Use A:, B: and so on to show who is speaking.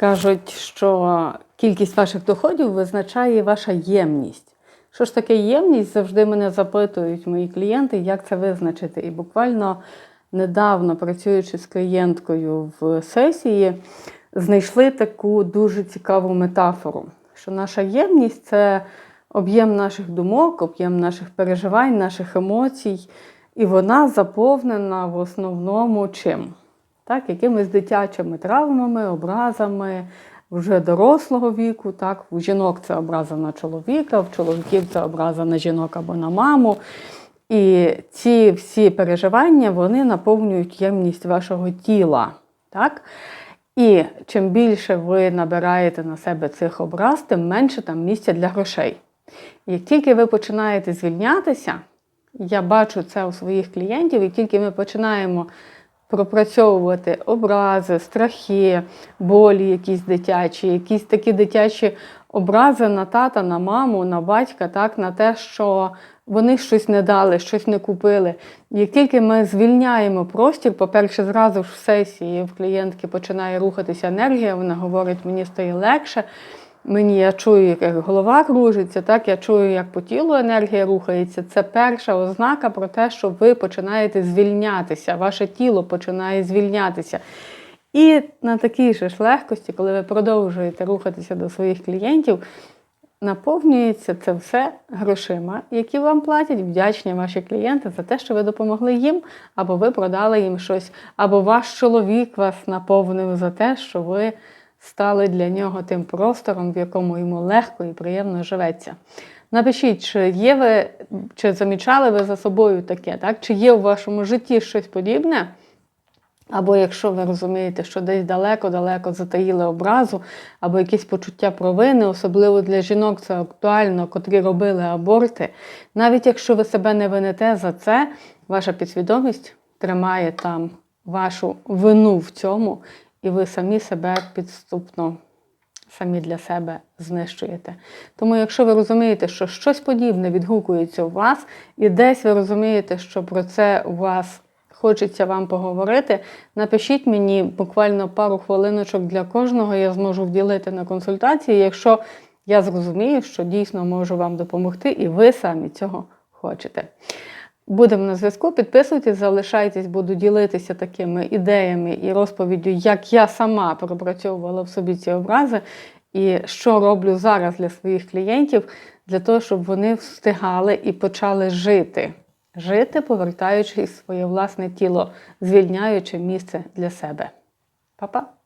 A: Кажуть, що кількість ваших доходів визначає ваша ємність. Що ж таке ємність? Завжди мене запитують мої клієнти, як це визначити. І буквально недавно, працюючи з клієнткою в сесії, знайшли таку дуже цікаву метафору, що наша ємність це об'єм наших думок, об'єм наших переживань, наших емоцій, і вона заповнена в основному чим? Так, якимись дитячими травмами, образами вже дорослого віку. Так, у жінок це образа на чоловіка, в чоловіків це образа на жінок або на маму. І ці всі переживання вони наповнюють ємність вашого тіла. Так? І чим більше ви набираєте на себе цих образ, тим менше там місця для грошей. Як тільки ви починаєте звільнятися, я бачу це у своїх клієнтів, як тільки ми починаємо пропрацьовувати образи, страхи, болі, якісь дитячі, якісь такі дитячі образи на тата, на маму, на батька, так, на те, що вони щось не дали, щось не купили. Як тільки ми звільняємо простір, по-перше, зразу ж в сесії в клієнтки починає рухатися енергія, вона говорить, мені стає легше. Мені я чую, як голова кружиться, так я чую, як по тілу енергія рухається. Це перша ознака про те, що ви починаєте звільнятися, ваше тіло починає звільнятися. І на такій же ж легкості, коли ви продовжуєте рухатися до своїх клієнтів, наповнюється це все грошима, які вам платять вдячні ваші клієнти за те, що ви допомогли їм, або ви продали їм щось, або ваш чоловік вас наповнив за те, що ви стали для нього тим простором, в якому йому легко і приємно живеться. Напишіть, чи є ви, чи замічали ви за собою таке, так? чи є у вашому житті щось подібне? Або якщо ви розумієте, що десь далеко-далеко затаїли образу, або якісь почуття провини, особливо для жінок це актуально, котрі робили аборти. Навіть якщо ви себе не винете за це, ваша підсвідомість тримає там вашу вину в цьому, і ви самі себе підступно, самі для себе знищуєте. Тому, якщо ви розумієте, що щось подібне відгукується у вас, і десь ви розумієте, що про це у вас хочеться вам поговорити, напишіть мені буквально пару хвилиночок для кожного, я зможу вділити на консультації, якщо я зрозумію, що дійсно можу вам допомогти, і ви самі цього хочете. Будемо на зв'язку. Підписуйтесь, залишайтесь, буду ділитися такими ідеями і розповіддю, як я сама пропрацьовувала в собі ці образи, і що роблю зараз для своїх клієнтів, для того, щоб вони встигали і почали жити. Жити, повертаючись в своє власне тіло, звільняючи місце для себе. Па-па!